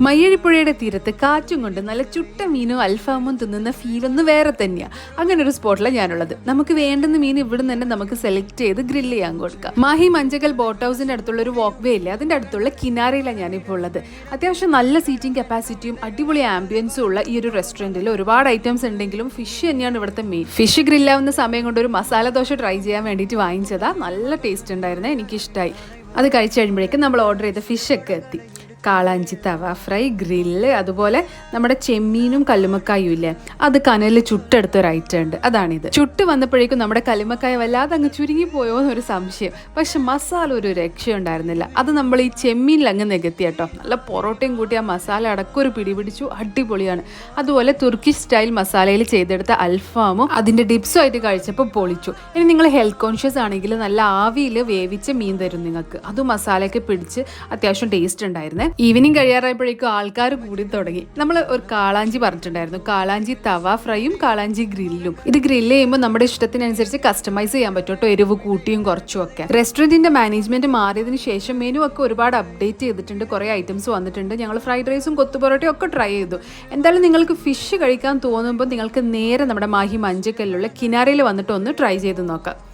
മയ്യഴിപ്പുഴയുടെ തീരത്ത് കാറ്റും കൊണ്ട് നല്ല ചുട്ട മീനും അൽഫാമും തിന്നുന്ന ഒന്ന് വേറെ തന്നെയാണ് അങ്ങനെ ഒരു സ്പോട്ടിലാണ് ഞാനുള്ളത്. നമുക്ക് വേണ്ടുന്ന മീൻ ഇവിടുന്ന് തന്നെ നമുക്ക് സെലക്ട് ചെയ്ത് ഗ്രില്ല് ചെയ്യാൻ കൊടുക്കാം. മാഹി മഞ്ചകൽ ബോട്ട് ഹൗസിന്റെ അടുത്തുള്ള ഒരു വാക്ക് വേ ഇല്ലേ? അതിന്റെ അടുത്തുള്ള കിനാരയിലാണ് ഞാനിപ്പോൾ ഉള്ളത്. അത്യാവശ്യം നല്ല സീറ്റിംഗ് കപ്പാസിറ്റിയും അടിപൊളി ആംബിയൻസും ഉള്ള ഈ ഒരു റെസ്റ്റോറന്റിൽ ഒരുപാട് ഐറ്റംസ് ഉണ്ടെങ്കിലും ഫിഷ് തന്നെയാണ് ഇവിടുത്തെ മെയിൻ ഫിഷ് ഗ്രില്ലാവുന്ന സമയം കൊണ്ട് ഒരു മസാല ദോശ ട്രൈ ചെയ്യാൻ വേണ്ടിയിട്ട് വാങ്ങിച്ചതാ. നല്ല ടേസ്റ്റ് ഉണ്ടായിരുന്നേ എനിക്കിഷ്ടമായി അത് കഴിച്ചു കഴിയുമ്പോഴേക്കും നമ്മൾ ഓർഡർ ചെയ്ത ഫിഷ് ഒക്കെ എത്തി. കാളാഞ്ചി തവ ഫ്രൈ ഗ്രില്ല് അതുപോലെ നമ്മുടെ ചെമ്മീനും കല്ലുമക്കായും ഇല്ലേ? അത് കനലിൽ ചുട്ടെടുത്ത ഒരു ഐറ്റം ഉണ്ട്. അതാണിത്. ചുട്ട് വന്നപ്പോഴേക്കും നമ്മുടെ കല്ലുമക്കായ വല്ലാതെ അങ്ങ് ചുരുങ്ങി പോയോ എന്നൊരു സംശയം. പക്ഷെ മസാല ഒരു രക്ഷയുണ്ടായിരുന്നില്ല അത് നമ്മൾ ഈ ചെമ്മീനിൽ അങ്ങ് നികത്തി കേട്ടോ. നല്ല പൊറോട്ടയും കൂട്ടി ആ മസാല അടക്കൊരു പിടി പിടിച്ചു. അടിപൊളിയാണ്. അതുപോലെ തുർക്കിഷ് സ്റ്റൈൽ മസാലയിൽ ചെയ്തെടുത്ത അൽഫാമും അതിന്റെ ഡിപ്സും ആയിട്ട് കഴിച്ചപ്പോൾ പൊളിച്ചു. ഇനി നിങ്ങൾ ഹെൽത്ത് കോൺഷ്യസ് ആണെങ്കിൽ നല്ല ആവിയിൽ വേവിച്ച മീൻ തരും നിങ്ങൾക്ക്. അത് മസാലയൊക്കെ പിടിച്ച് അത്യാവശ്യം ടേസ്റ്റ് ഉണ്ടായിരുന്നേ. ഈവനിങ് കഴിയാറായപ്പോഴേക്കും ആൾക്കാർ കൂടി തുടങ്ങി. നമ്മൾ ഒരു കാളാഞ്ചി പറഞ്ഞിട്ടുണ്ടായിരുന്നു. കാളാഞ്ചി തവ ഫ്രൈയും കാളാഞ്ചി ഗ്രില്ലും. ഇത് ഗ്രില്ല് ചെയ്യുമ്പോൾ നമ്മുടെ ഇഷ്ടത്തിനനുസരിച്ച് കസ്റ്റമൈസ് ചെയ്യാൻ പറ്റും കേട്ടോ. എരിവ് കൂട്ടിയും കുറച്ചും ഒക്കെ. റെസ്റ്റോറന്റിന്റെ മാനേജ്മെന്റ് മാറിയതിന് ശേഷം മെനു ഒക്കെ ഒരുപാട് അപ്ഡേറ്റ് ചെയ്തിട്ടുണ്ട്. കുറേ ഐറ്റംസ് വന്നിട്ടുണ്ട്. ഞങ്ങൾ ഫ്രൈഡ് റൈസും കൊത്തുപൊറോട്ടയും ഒക്കെ ട്രൈ ചെയ്തു. എന്തായാലും നിങ്ങൾക്ക് ഫിഷ് കഴിക്കാൻ തോന്നുമ്പോൾ നിങ്ങൾക്ക് നേരെ നമ്മുടെ മാഹി മഞ്ചക്കല്ലുള്ള കിനാരയിൽ വന്നിട്ട് ഒന്ന് ട്രൈ ചെയ്ത് നോക്കാം.